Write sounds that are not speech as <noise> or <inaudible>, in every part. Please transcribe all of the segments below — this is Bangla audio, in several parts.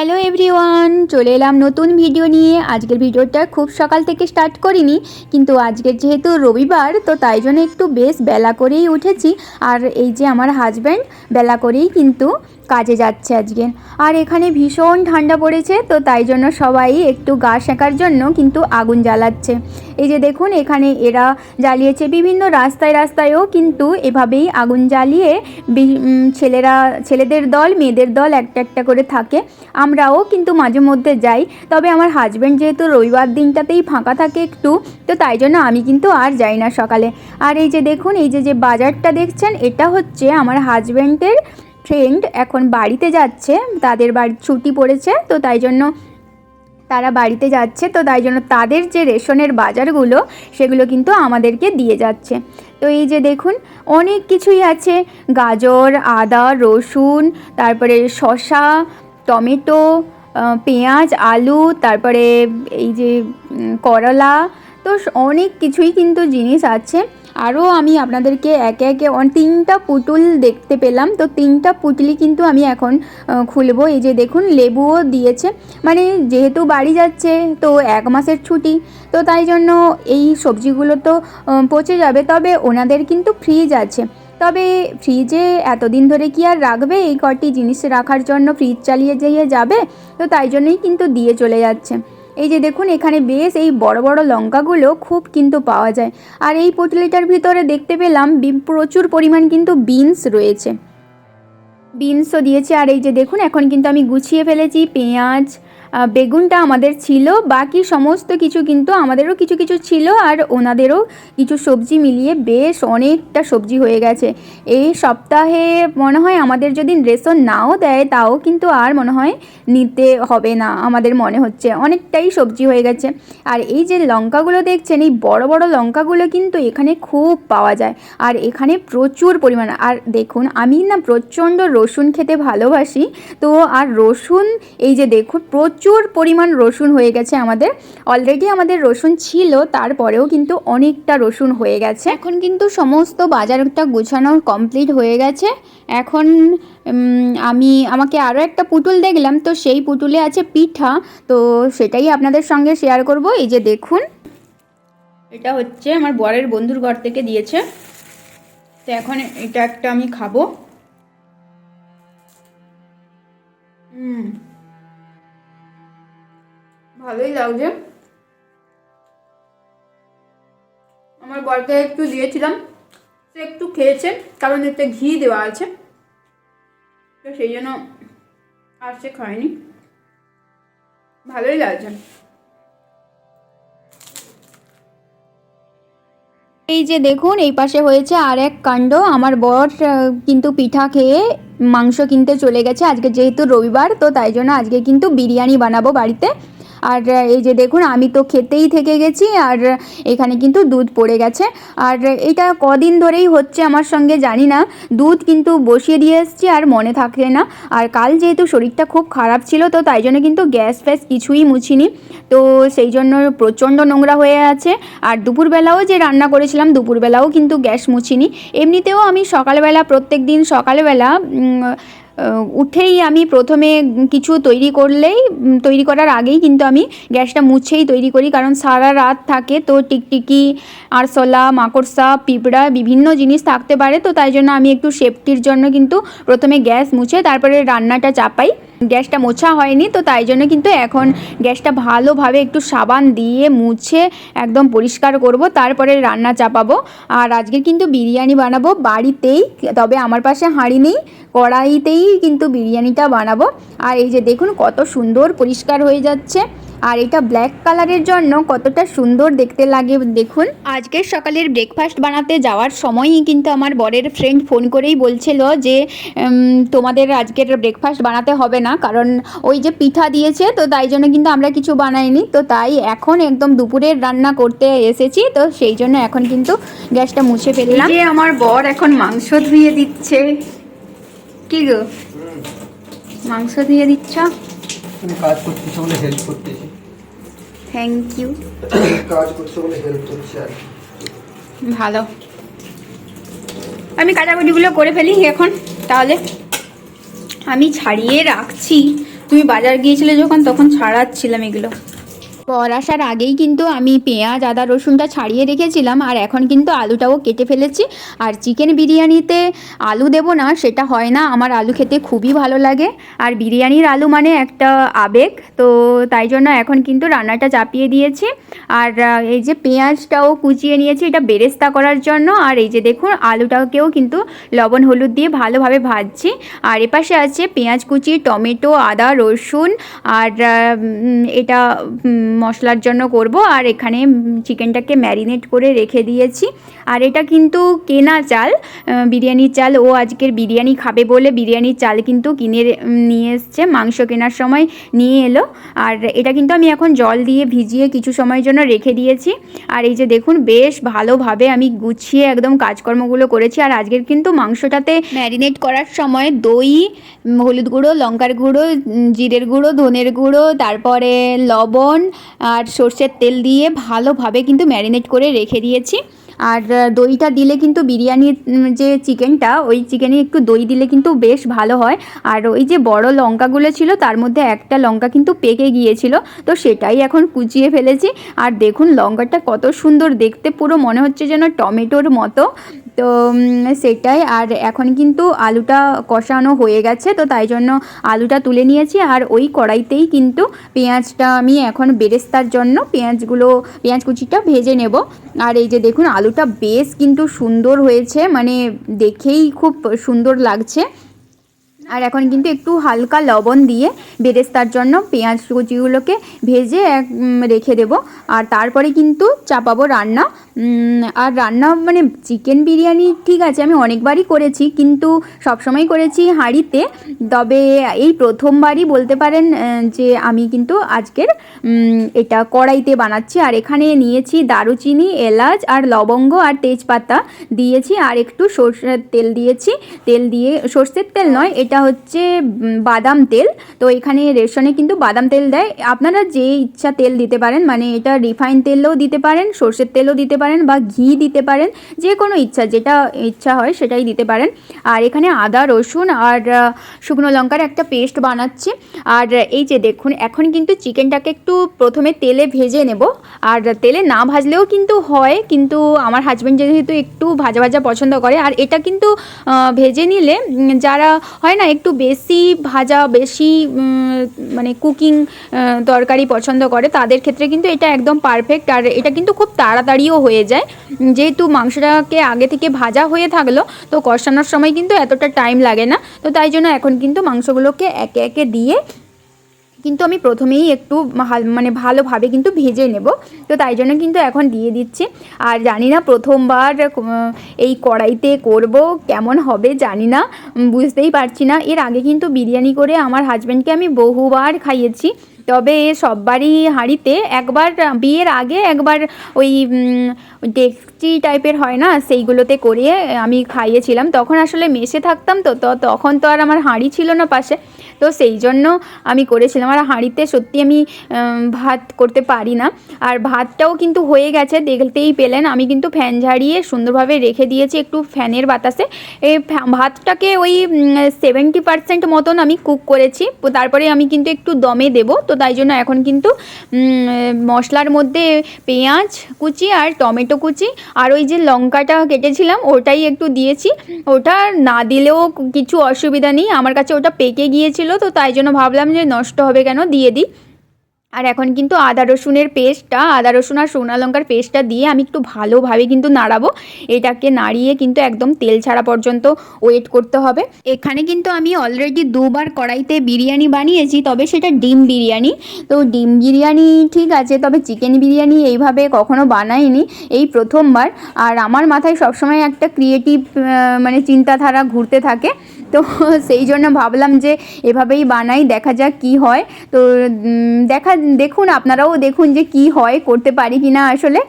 হ্যালো এভরিওয়ান, চলে এলাম নতুন ভিডিও নিয়ে। আজকের ভিডিওটা খুব সকাল থেকে স্টার্ট করিনি, কিন্তু আজকের যেহেতু রবিবার, তো তাই জন্য একটু বেশ বেলা করেই উঠেছি। আর এই যে আমার হাজব্যান্ড বেলা করেই কিন্তু কাজে যাচ্ছে আজকে। আর এখানে ভীষণ ঠান্ডা পড়েছে, তো তাই জন্য সবাই একটু গা শেঁকার জন্য কিন্তু আগুন জ্বালাচ্ছে। এই যে দেখুন, এখানে এরা জ্বালিয়েছে বিভিন্ন রাস্তায় রাস্তায়ও কিন্তু এভাবেই আগুন জ্বালিয়ে ছেলেরা, ছেলেদের দল, মেয়েদের দল একটা একটা করে থাকে। আমরাও কিন্তু মাঝে মধ্যে যাই, তবে আমার হাজব্যান্ড যেহেতু রবিবার দিনটাতেই ফাঁকা থাকে একটু, তো তাই জন্য আমি কিন্তু আর যাই না সকালে। আর এই যে দেখুন, এই যে যে বাজারটা দেখছেন, এটা হচ্ছে আমার হাজব্যান্ডের ফ্রেন্ড এখন বাড়িতে যাচ্ছে, তাদের বাড়ি ছুটি পড়েছে, তো তাই জন্য তারা বাড়িতে যাচ্ছে, তো তাই জন্য তাদের যে রেশনের বাজারগুলো, সেগুলো কিন্তু আমাদেরকে দিয়ে যাচ্ছে। তো এই যে দেখুন, অনেক কিছুই আছে, গাজর, আদা, রসুন, তারপরে শসা, টমেটো পেঁয়াজ, আলু, তারপরে এই যে করলা, তো অনেক কিছুই কিন্তু জিনিস আছে। আরও আমি আপনাদেরকে একে একে তিনটা পুতুল দেখতে পেলাম। তো তিনটা পুটলি কিন্তু আমি এখন খুলবো। এই যে দেখুন, লেবুও দিয়েছে। মানে যেহেতু বাড়ি যাচ্ছে, তো এক মাসের ছুটি, তো তাই জন্য এই সবজিগুলো তো পচে যাবে। তবে ওনাদের কিন্তু ফ্রিজ আছে। তবে ফ্রিজে এতদিন ধরে কি আর রাখবে? এই কটি জিনিস রাখার জন্য ফ্রিজ চালিয়ে যেয়ে যাবে? তো তাই জন্যই কিন্তু দিয়ে চলে যাচ্ছে। এই যে দেখুন, এখানে বেশ এই বড় বড় লঙ্কাগুলো খুব কিন্তু পাওয়া যায়। আর এই পুটলিটার ভিতরে দেখতে পেলাম প্রচুর পরিমাণ কিন্তু বিনস রয়েছে। বিনসও দিয়েছে, আর এই যে দেখুন, এখন কিন্তু আমি গুছিয়ে ফেলেছি পেঁয়াজ বেগুনটা আমাদের ছিল, বাকি সমস্ত কিছু কিন্তু আমাদেরও কিছু কিছু ছিল আর ওনাদেরও কিছু সবজি মিলিয়ে বেশ অনেকটা সবজি হয়ে গেছে। এই সপ্তাহে মনে হয় আমাদের যদি রেশন নাও দেয়, তাও কিন্তু আর মনে হয় নিতে হবে না, আমাদের মনে হচ্ছে। অনেকটাই সবজি হয়ে গেছে। আর এই যে লঙ্কাগুলো দেখছেন, এই বড় বড় লঙ্কাগুলো কিন্তু এখানে খুব পাওয়া যায়। আর এখানে প্রচুর পরিমাণ, আর দেখুন, আমি না প্রচণ্ড রসুন খেতে ভালোবাসি। তো আর রসুন, এই যে দেখুন, প্রচুর পরিমাণ রসুন হয়ে গেছে আমাদের। অলরেডি আমাদের রসুন ছিল, তারপরেও কিন্তু অনেকটা রসুন হয়ে গেছে। এখন কিন্তু সমস্ত বাজারটা গুছানো কমপ্লিট হয়ে গেছে। এখন আমি, আমাকে আরও একটা পুতুল দেখলাম, তো সেই পুতুলে আছে পিঠা। তো সেটাই আপনাদের সঙ্গে শেয়ার করব। এই যে দেখুন। এটা হচ্ছে আমার বরের বন্ধুর ঘর থেকে দিয়েছে। তো এখন এটা একটা আমি খাব। হুম। ভালোই লাগছে। আমার বরকে একটু দিয়েছিলাম, সে একটু খেয়েছে, কারণ এতে ঘি দেওয়া আছে। তো সেই জন্য আর সে খায়নি। ভালোই লাগছে। এই যে দেখুন, এই পাশে হয়েছে আর এক কাণ্ড। আমার বর কিন্তু পিঠা খেয়ে মাংস কিনতে চলে গেছে। আজকে যেহেতু রবিবার, তো তাই জন্য আজকে কিন্তু বিরিয়ানি বানাবো বাড়িতে। আর এই যে দেখুন, আমি তো খেতেই থেকে গেছি, আর, এখানে কিন্তু দুধ পড়ে গেছে। আর, এটা কদিন ধরেই হচ্ছে আমার সঙ্গে, জানি না, দুধ কিন্তু বসিয়ে দিয়ে এসেছি, আর মনে থাকে না। আর কাল যেহেতু শরীরটা খুব খারাপ ছিল, তো তাই জন্য কিন্তু গ্যাস ফ্যাস কিছুই মুছিনি। তো সেই জন্য প্রচণ্ড নোংরা হয়ে আছে। আর দুপুরবেলাও যে রান্না করেছিলাম, দুপুরবেলাও কিন্তু গ্যাস মুছিনি। এমনিতেও আমি সকালবেলা প্রত্যেক দিন সকালবেলা উঠেই আমি প্রথমে কিছু তৈরি করলেই তৈরি করার আগেই কিন্তু আমি গ্যাসটা মুছেই তৈরি করি। কারণ সারা রাত থাকে তো টিকটিকি, আরশোলা, মাকড়সা, পিঁপড়া বিভিন্ন জিনিস থাকতে পারে। তো তাই জন্য আমি একটু সেফটির জন্য কিন্তু প্রথমে গ্যাস মুছে তারপরে রান্নাটা চাপাই। গ্যাসটা মোছা হয়নি তো তাই জন্য কিন্তু এখন গ্যাসটা ভালোভাবে একটু সাবান দিয়ে মুছে একদম পরিষ্কার করব, তারপরে রান্না চাপাবো। আর আজকে কিন্তু বিরিয়ানি বানাবো বাড়িতেই, তবে আমার পাশে হাঁড়ি নেই, কড়াইতেই কিন্তু বিরিয়ানিটা বানাবো। আর এই যে দেখুন কত সুন্দর পরিষ্কার হয়ে যাচ্ছে। আর এটা ব্ল্যাক কালারের জন্য কতটা সুন্দর দেখতে লাগে দেখুন। আজকের সকালের ব্রেকফাস্ট বানাতে যাওয়ার সময়ই কিন্তু আমার বরের ফ্রেন্ড ফোন করেই বলছিল যে তোমাদের আজকের ব্রেকফাস্ট বানাতে হবে না, কারণ ওই যে পিঠা দিয়েছে, তো তাই জন্য কিন্তু আমরা কিছু বানাইনি। তো তাই এখন একদম দুপুরের রান্না করতে এসেছি, তো সেই জন্য এখন কিন্তু গ্যাসটা মুছে ফেললাম। আমার বর এখন মাংস ধুয়ে দিচ্ছে। কি গো? মাংস ধুয়ে দিচ্ছ? তুমি কাজ করতেছো বলে হেল্প করতেছি। থ্যাংক ইউ কাজ করছ বলে হেল্প করছি আর ভালো। আমি কাটাকুটিগুলো করে ফেলি এখন তাহলে। আমি ছাড়িয়ে রাখছি। তুমি বাজার গিয়েছিলে যখন তখন ছাড়াচ্ছিলাম এগুলো। বর আসার আগেই কিন্তু আমি পেঁয়াজ, আদা, রসুনটা ছাড়িয়ে রেখেছিলাম আর এখন কিন্তু আলুটাও কেটে ফেলেছি। আর চিকেন বিরিয়ানিতে আলু দেবো না, সেটা হয় না। আমার আলু খেতে খুবই ভালো লাগে। আর বিরিয়ানির আলু মানে একটা আবেগ, তো তাই জন্য এখন কিন্তু রান্নাটা চাপিয়ে দিয়েছি। আর এই যে পেঁয়াজটাও কুচিয়ে নিয়েছি, এটা বেরেস্তা করার জন্য। আর এই যে দেখুন, আলুটাকেও কিন্তু লবণ, হলুদ দিয়ে ভালোভাবে ভাজছি। আর এপাশে আছে পেঁয়াজ কুচি, টমেটো, আদা, রসুন। আর এটা মশলার জন্য করব। আর এখানে চিকেনটাকে ম্যারিনেট করে রেখে দিয়েছি। আর এটা কিন্তু কেনা চাল বিরিয়ানির চাল। ও আজকের বিরিয়ানি খাবে বলে বিরিয়ানির চাল কিন্তু কিনে নিয়ে এসছে, মাংস কেনার সময় নিয়ে এলো। আর এটা কিন্তু আমি এখন জল দিয়ে ভিজিয়ে কিছু সময়ের জন্য রেখে দিয়েছি। আর এই যে দেখুন, বেশ ভালোভাবে আমি গুছিয়ে একদম কাজকর্মগুলো করেছি। আর আজকের কিন্তু মাংসটাতে ম্যারিনেট করার সময় দই হলুদ গুঁড়ো, লঙ্কার গুঁড়ো জিরের গুঁড়ো, ধনের গুঁড়ো, তারপরে লবণ আর সর্ষের তেল দিয়ে ভালোভাবে কিন্তু ম্যারিনেট করে রেখে দিয়েছি। আর দইটা দিলে কিন্তু বিরিয়ানির যে চিকেনটা, ওই চিকেনে একটু দই দিলে কিন্তু বেশ ভালো হয়। আর ওই যে বড় লঙ্কাগুলো ছিল, তার মধ্যে একটা লঙ্কা কিন্তু পেকে গিয়েছিল, তো সেটাই এখন কুচিয়ে ফেলেছি। আর দেখুন, লঙ্কাটা কত সুন্দর দেখতে, পুরো মনে হচ্ছে যেন টমেটোর মতো। তো সেটাই। আর এখন কিন্তু আলুটা কষানো হয়ে গেছে, তো তাই জন্য আলুটা তুলে নিয়েছি। আর ওই কড়াইতেই কিন্তু পেঁয়াজটা আমি এখন বেরেস্তার জন্য পেঁয়াজগুলো, পেঁয়াজ কুচিটা ভেজে নেব। আর এই যে দেখুন, আলুটা বেশ কিন্তু সুন্দর হয়েছে মানে দেখেই খুব সুন্দর লাগছে। আর এখন কিন্তু একটু হালকা লবণ দিয়ে বেরেস্তার জন্য পেঁয়াজ কুচিগুলোকে ভেজে রেখে দেব। আর তারপরে কিন্তু চাপাবো রান্না। আর রান্না মানে চিকেন বিরিয়ানি ঠিক আছে, আমি অনেকবারই করেছি কিন্তু সবসময় করেছি হাঁড়িতে। তবে এই প্রথমবারই বলতে পারেন যে আমি কিন্তু আজকের এটা কড়াইতে বানাচ্ছি। আর এখানে নিয়েছি দারুচিনি, এলাচ আর লবঙ্গ আর তেজপাতা দিয়েছি। আর একটু সর্ষের তেল দিয়েছি। তেল দিয়ে, সর্ষের তেল নয়, এটা হচ্ছে বাদাম তেল। তো এখানে রেশনে কিন্তু বাদাম তেল দেয়। আপনারা যে ইচ্ছা তেল দিতে পারেন মানে এটা রিফাইন তেলও দিতে পারেন, সর্ষের তেলও দিতে পারেন বা ঘি দিতে পারেন, যে কোনো ইচ্ছা, যেটা ইচ্ছা হয় সেটাই দিতে পারেন। আর এখানে আদা, রসুন আর শুকনো লঙ্কার একটা পেস্ট বানাচ্ছি। আর এই যে দেখুন, এখন কিন্তু চিকেনটাকে একটু প্রথমে তেলে ভেজে নেব। আর তেলে না ভাজলেও কিন্তু হয়, কিন্তু আমার হাজব্যান্ড যেহেতু একটু ভাজা ভাজা পছন্দ করে, আর এটা কিন্তু ভেজে নিলে যারা হয় না একটু বেশি ভাজা, বেশি মানে কুকিং তরকারি পছন্দ করে, তাদের ক্ষেত্রে কিন্তু এটা একদম পারফেক্ট আর এটা কিন্তু খুব তাড়াতাড়িও হয়ে যায়। যেহেতু মাংসটাকে আগে থেকে ভাজা হয়ে থাকল, তো কষানোর সময় কিন্তু এতটা টাইম লাগে না। তো তাই জন্য এখন কিন্তু মাংসগুলোকে একে একে দিয়ে কিন্তু আমি প্রথমেই একটু মানে ভালোভাবে কিন্তু ভেজে নেব। তো তাই জন্য কিন্তু এখন দিয়ে দিচ্ছি। আর জানি না প্রথমবার এই কড়াইতে করব, কেমন হবে জানি না। বুঝতেই পারছি না। এর আগে কিন্তু বিরিয়ানি করে আমার হাজব্যান্ডকে আমি বহুবার খাইয়েছি। তবে সববারই হাঁড়িতে একবার, বিয়ের আগে একবার ওই ডেকচি টাইপের হয় না, সেইগুলোতে করিয়ে আমি খাইয়েছিলাম। তখন আসলে মেশে থাকতাম তো তখন তো আর আমার হাঁড়ি ছিল না পাশে। তো সেই জন্য আমি করেছিলাম। আর হাঁড়িতে সত্যি আমি ভাত করতে পারি না। আর ভাতটাও কিন্তু হয়ে গেছে, দেখতেই পেলেন। আমি কিন্তু ফ্যান ঝাড়িয়ে সুন্দরভাবে রেখে দিয়েছি একটু ফ্যানের বাতাসে। এই ভাতটাকে ওই সেভেন্টি পার্সেন্ট মতন আমি কুক করেছি। তারপরে আমি কিন্তু একটু দমে দেব। তো তাই জন্য এখন কিন্তু মশলার মধ্যে পেঁয়াজ কুচি আর টমেটো কুচি আর ওই যে লঙ্কাটা কেটেছিলাম, ওটাই একটু দিয়েছি। ওটা না দিলেও কিছু অসুবিধা নেই। আমার কাছে ওটা পেকে গিয়েছিল। তো তাই জন্য ভাবলাম যে নষ্ট হবে কেন দিয়ে দিই। আর এখন কিন্তু আদা রসুনের পেস্টটা, আদা রসুন আর শুকনো লঙ্কার পেস্টটা দিয়ে আমি একটু ভালোভাবে কিন্তু নাড়াবো। এটাকে নাড়িয়ে কিন্তু একদম তেল ছাড়া পর্যন্ত ওয়েট করতে হবে। এখানে কিন্তু আমি অলরেডি দুবার কড়াইতে বিরিয়ানি বানিয়েছি, তবে সেটা ডিম বিরিয়ানি। তো ডিম বিরিয়ানি ঠিক আছে, তবে চিকেন বিরিয়ানি এইভাবে কখনো বানাইনি এই প্রথমবার। আর আমার মাথায় সবসময় একটা ক্রিয়েটিভ মানে চিন্তাধারা ঘুরতে থাকে। তো সেই জন্য ভাবলাম যে এভাবেই বানাই, দেখা যাক কি হয়। তো দেখা, দেখুন, আপনারাও দেখুন যে কি হয়, করতে পারি কি না আসলে।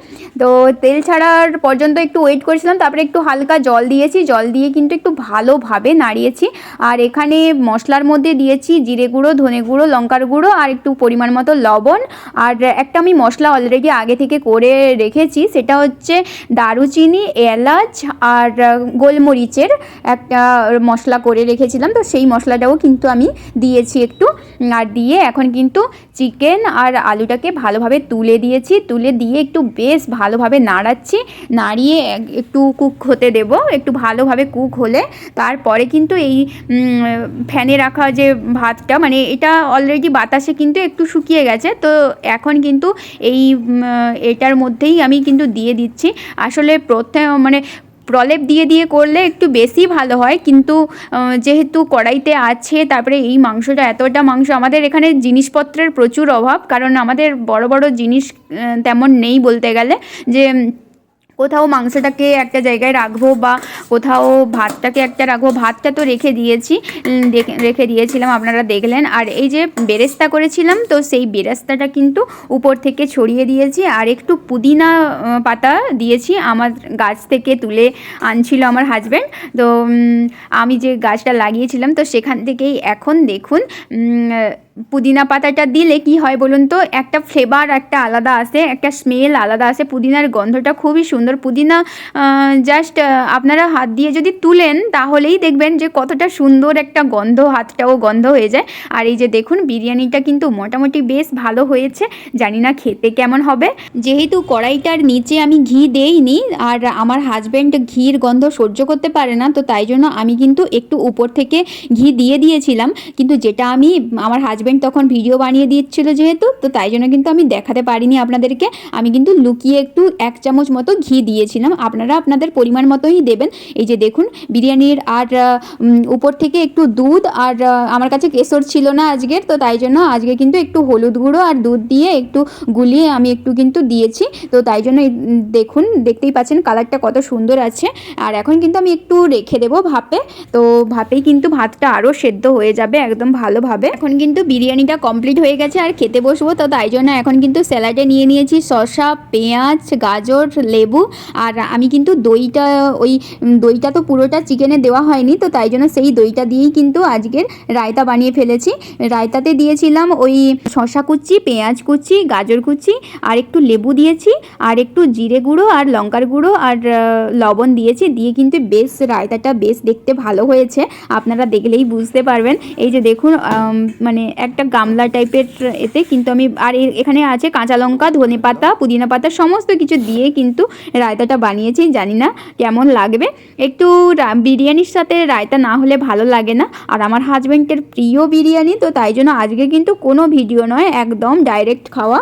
তো তেল ছাড়ার পর্যন্ত একটু ওয়েট করেছিলাম, তারপরে একটু হালকা জল দিয়েছি। জল দিয়ে কিন্তু একটু ভালোভাবে নাড়িয়েছি। আর এখানে মশলার মধ্যে দিয়েছি জিরে গুঁড়ো, ধনে গুঁড়ো, লঙ্কার গুঁড়ো আর একটু পরিমাণ মতো লবণ। আর একটা আমি মশলা অলরেডি আগে থেকে করে রেখেছি, সেটা হচ্ছে দারুচিনি, এলাচ আর গোলমরিচের একটা মশলা করে রেখেছিলাম, তো সেই মশলাটাও কিন্তু আমি দিয়েছি একটু। আর দিয়ে এখন কিন্তু চিকেন আর আলুটাকে ভালোভাবে তুলে দিয়েছি, তুলে দিয়ে একটু বেশ ভালোভাবে নাড়াচ্ছি। নাড়িয়ে একটু কুক হতে দেব, একটু ভালোভাবে কুক হলে। তারপরে কিন্তু এই ফ্যানে রাখা যে ভাতটা মানে এটা অলরেডি বাতাসে কিন্তু একটু শুকিয়ে গেছে, তো এখন কিন্তু এই এটার মধ্যেই আমি কিন্তু দিয়ে দিচ্ছি। আসলে প্রথমে মানে প্রলেপ দিয়ে দিয়ে করলে একটু বেশি ভালো হয়। কিন্তু যেহেতু কড়াইতে আছে, তারপরে এই মাংসটা, এতটা মাংস, আমাদের এখানে জিনিসপত্রের প্রচুর অভাব। কারণ আমাদের বড় বড় জিনিস তেমন নেই বলতে গেলে। যে, কোথাও মাংসটাকে একটা জায়গায় রাখব বা কোথাও ভাতটাকে একটা রাখব, ভাতটা তো রেখে দিয়েছি রেখে দিয়েছিলাম, আপনারা দেখলেন। আর এই যে বেরেস্তা করেছিলাম, তো সেই বেরেস্তাটা কিন্তু উপর থেকে ছড়িয়ে দিয়েছি, আর একটু পুদিনা পাতা দিয়েছি আমার গাছ থেকে তুলে আনছিল আমার হাজব্যান্ড তো আমি যে গাছটা লাগিয়েছিলাম, তো সেখান থেকেই এখন দেখুন পুদিনা পাতাটা দিলে কি হয় বলুন তো, একটা ফ্লেভার একটা আলাদা আসে, একটা স্মেল আলাদা আসে, পুদিনার গন্ধটা খুবই সুন্দর। পুদিনা জাস্ট আপনারা হাত দিয়ে যদি তুলেন, তাহলেই দেখবেন যে কতটা সুন্দর একটা গন্ধ, হাতটাও গন্ধ হয়ে যায়। আর এই যে দেখুন, বিরিয়ানিটা কিন্তু মোটামুটি বেশ ভালো হয়েছে। জানি না খেতে কেমন হবে। যেহেতু কড়াইটার নিচে আমি ঘি দেইনি, আর আমার হাজব্যান্ড ঘির গন্ধ সহ্য করতে পারে না, তো তাই জন্য আমি কিন্তু একটু উপর থেকে ঘি দিয়ে দিয়েছিলাম। কিন্তু যেটা আমি, আমার হাজব্যান্ড তখন ভিডিও বানিয়ে দিচ্ছিল যেহেতু, তো তাই জন্য কিন্তু আমি দেখাতে পারিনি আপনাদেরকে। আমি কিন্তু লুকিয়ে একটু এক চামচ মতো ঘি দিয়েছিলাম। আপনারা আপনাদের পরিমাণ মতোই দেবেন। এই যে দেখুন, বিরিয়ানির আর উপর থেকে একটু দুধ আর আমার কাছে কেশর ছিল না আজকের, তো তাই জন্য আজকে কিন্তু একটু হলুদ গুঁড়ো আর দুধ দিয়ে একটু গুলিয়ে আমি একটু কিন্তু দিয়েছি। তো তাই জন্য দেখুন, দেখতেই পাচ্ছেন কালারটা কত সুন্দর আছে। আর এখন কিন্তু আমি একটু রেখে দেবো ভাপে। তো ভাপেই কিন্তু ভাতটা আরও সেদ্ধ হয়ে যাবে একদম ভালোভাবে। এখন কিন্তু বিরিয়ানিটা কমপ্লিট হয়ে গেছে আর খেতে বসবো, তো তাই জন্য এখন কিন্তু স্যালাডে নিয়ে নিয়েছি শসা, পেঁয়াজ, গাজর, লেবু। আর আমি কিন্তু দইটা, ওই দইটা তো পুরোটা চিকেনে দেওয়া হয়নি, তো তাই জন্য সেই দইটা দিয়েই কিন্তু আজকের রায়তা বানিয়ে ফেলেছি। রায়তাতে দিয়েছিলাম ওই শশা কুচি, পেঁয়াজ কুচি, গাজর কুচি, আর একটু লেবু দিয়েছি, আর একটু জিরে গুঁড়ো, আর লঙ্কার গুঁড়ো, আর লবণ দিয়েছি, দিয়ে কিন্তু বেশ রায়তাটা বেশ দেখতে ভালো হয়েছে, আপনারা দেখলেই বুঝতে পারবেন। এই যে দেখুন মানে একটা গামলা টাইপের এতে কিন্তু আমি, আর এখানে আছে কাঁচা লঙ্কা, ধনে পাতা, পুদিনা পাতা, সমস্ত কিছু দিয়ে কিন্তু রায়তাটা বানিয়েছি, জানি না কেমন লাগবে। একটু বিরিয়ানির সাথে রায়তা না হলে ভালো লাগে না। আর আমার হাজব্যান্ডের প্রিয় বিরিয়ানি তো তাই জন্য আজকে কিন্তু কোনো ভিডিও নয় একদম ডাইরেক্ট খাওয়া।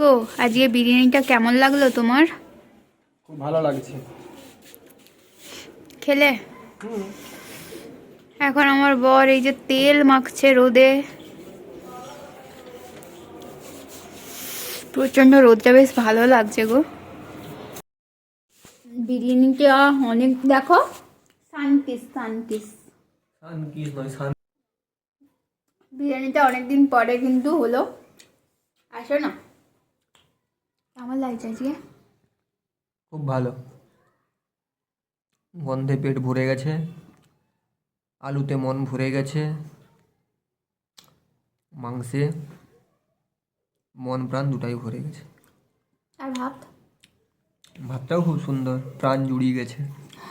গো আজকে বিরিয়ানিটা কেমন লাগল তোমার? খুব ভালো লাগছে। খেলে? এখন আমার বর এই যে তেল মাখছে রোদে। প্রচণ্ড রোদটা বেশ ভালো লাগছে গো। বিরিয়ানিটা অনেক দেখো। সানপিস সানপিস সান নয় সান বিরিয়ানিটা অনেকদিন পরে কিন্তু হলো। আসো না। কেমন লাগছে আজকে? খুব ভালো। গন্ধে পেট ভরে গেছে। আলুতে মন ভরে গেছে। মাংসে মন প্রাণ দুটাই ভরে গেছে। আর ভাত? ভাতটাও খুব সুন্দর, প্রাণ জুড়িয়ে গেছে।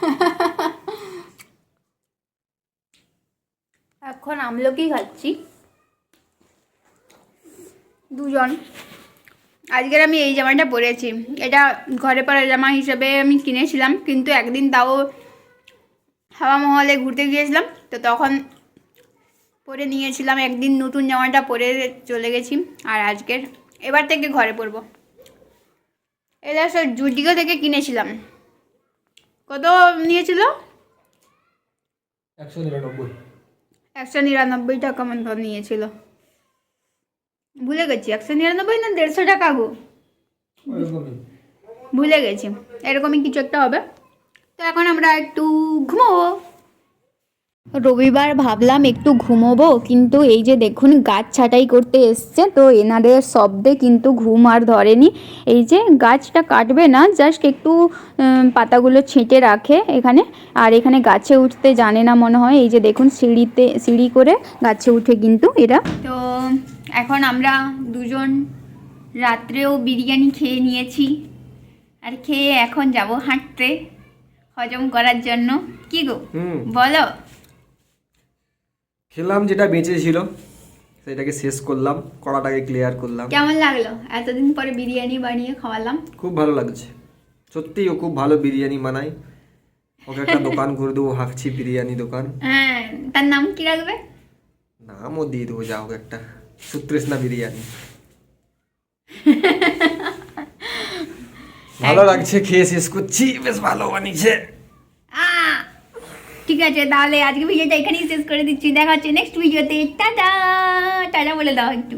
<laughs> এখন আমলকি খাচ্ছি। দুজন। আজকের আমি এই জামাটা পরেছি। এটা ঘরে পরা জামা হিসেবে আমি কিনেছিলাম, কিন্তু একদিন তাও হাওয়া মহলে ঘুরতে গিয়েছিলাম, তো তখন পরে নিয়েছিলাম। একদিন নতুন জামাটা পরে চলে গেছি, আর আজকের, এবার থেকে ঘরে পরবো। এটা সব জুডিও থেকে কিনেছিলাম। কত নিয়েছিল? একশো নিরানব্বই। একশো নিরানব্বই টাকা মতো নিয়েছিল। ভুলে গেছি একশো নিরানব্বই না দেড়শো টাকা গো? ভুলে গেছি এরকমই কিছু একটা হবে। তো এখন আমরা একটু ঘুমোবো। রবিবার ভাবলাম একটু ঘুমোবো কিন্তু এই যে দেখুন গাছ ছাঁটাই করতে এসছে তো এনাদের শব্দে কিন্তু ঘুম আর ধরেনি। এই যে গাছটা কাটবে না জাস্ট একটু পাতাগুলো ছেঁটে রাখে এখানে আর এখানে গাছে উঠতে জানে না মনে হয়। এই যে দেখুন সিঁড়িতে সিঁড়ি করে গাছে উঠে কিন্তু এরা। তো এখন আমরা দুজন রাত্রেও বিরিয়ানি খেয়ে নিয়েছি আর খেয়ে এখন যাব হাঁটতে হজম করার জন্য। কি গো? বলো? খেলাম যেটা বেঁচে ছিল সেটাকে শেষ করলাম কড়াটাকে ক্লিয়ার করলাম। কেমন লাগল? এতদিন পরে বিরিয়ানি বানিয়ে খাওয়ালাম। খুব ভালো লাগছে। সত্যিই ও খুব ভালো বিরিয়ানি বানায়। ওকে একটা দোকান করে দেবো হাঁকছি বিরিয়ানি দোকান। হ্যাঁ তার নাম কি রাখবে? নামও দিয়ে দেবো যা হোক একটা। সুতৃষ্ণা বিরিয়ানি। <laughs> ভালো লাগছে খেয়ে শেষ করছি। বেশ ভালো বানিয়েছে! ঠিক আছে, তাহলে আজকে ভিডিওটা এখানেই শেষ করে দিচ্ছি। দেখা হচ্ছে নেক্সট ভিডিওতে টাটা! টাটা বলে দাও একটু।